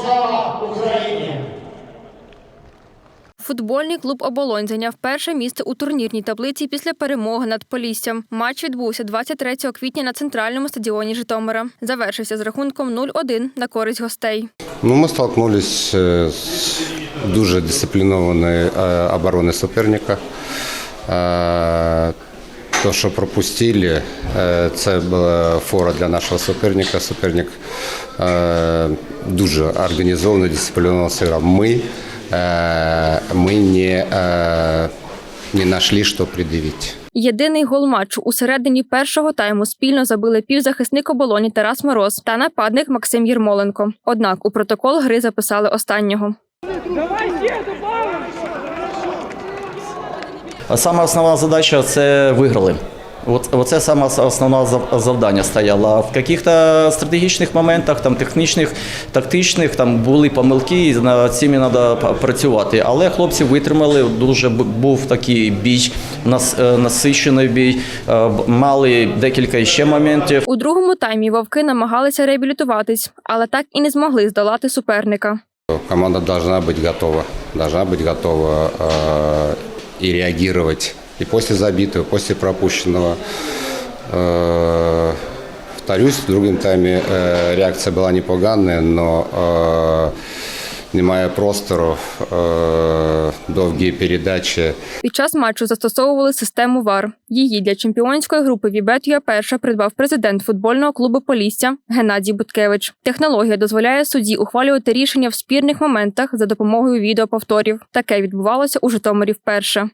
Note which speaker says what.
Speaker 1: Слава Україні! Футбольний клуб Оболонь зайняв перше місце у турнірній таблиці після перемоги над Поліссям. Матч відбувся 23 квітня на центральному стадіоні Житомира. Завершився з рахунком 0-1 на користь гостей.
Speaker 2: Ну, Ми столкнулися е, з дуже дисциплінованою е, обороною суперника. Е, то, що пропустили, е, це була фора для нашого суперника. Суперник е, дуже організовано, дисципліновано зіграв. Ми, е, ми не, не знайшли, що пред'явити.
Speaker 1: Єдиний гол матчу у середині першого тайму спільно забили півзахисник оболоні Тарас Мороз та нападник Максим Єрмоленко. Однак у протокол гри записали останнього.
Speaker 3: Саме основна задача це виграли. От, оце саме основне зав- завдання стояло. А В яких-то стратегічних моментах, там технічних, тактичних, там були помилки, і над цими треба працювати. Але хлопці витримали. Дуже бу- був такий бій, нас, е, насичений бій. Е, б- Мали декілька ще моментів.
Speaker 1: У другому таймі вовки намагалися реабілітуватись, але так і не змогли здолати суперника.
Speaker 2: Команда должна быть готова, должна быть готова э, и реагировать и после забитого, и после пропущенного. Э, повторюсь, в другом тайме э, реакция была непоганая, но э, немає простору, э, довгі передачі.
Speaker 1: Під час матчу застосовували систему ВАР. Її для чемпіонської групи Вібет перша придбав президент футбольного клубу Полісся Геннадій Буткевич. Технологія дозволяє судді ухвалювати рішення в спірних моментах за допомогою відеоповторів. Таке відбувалося у Житомирі вперше.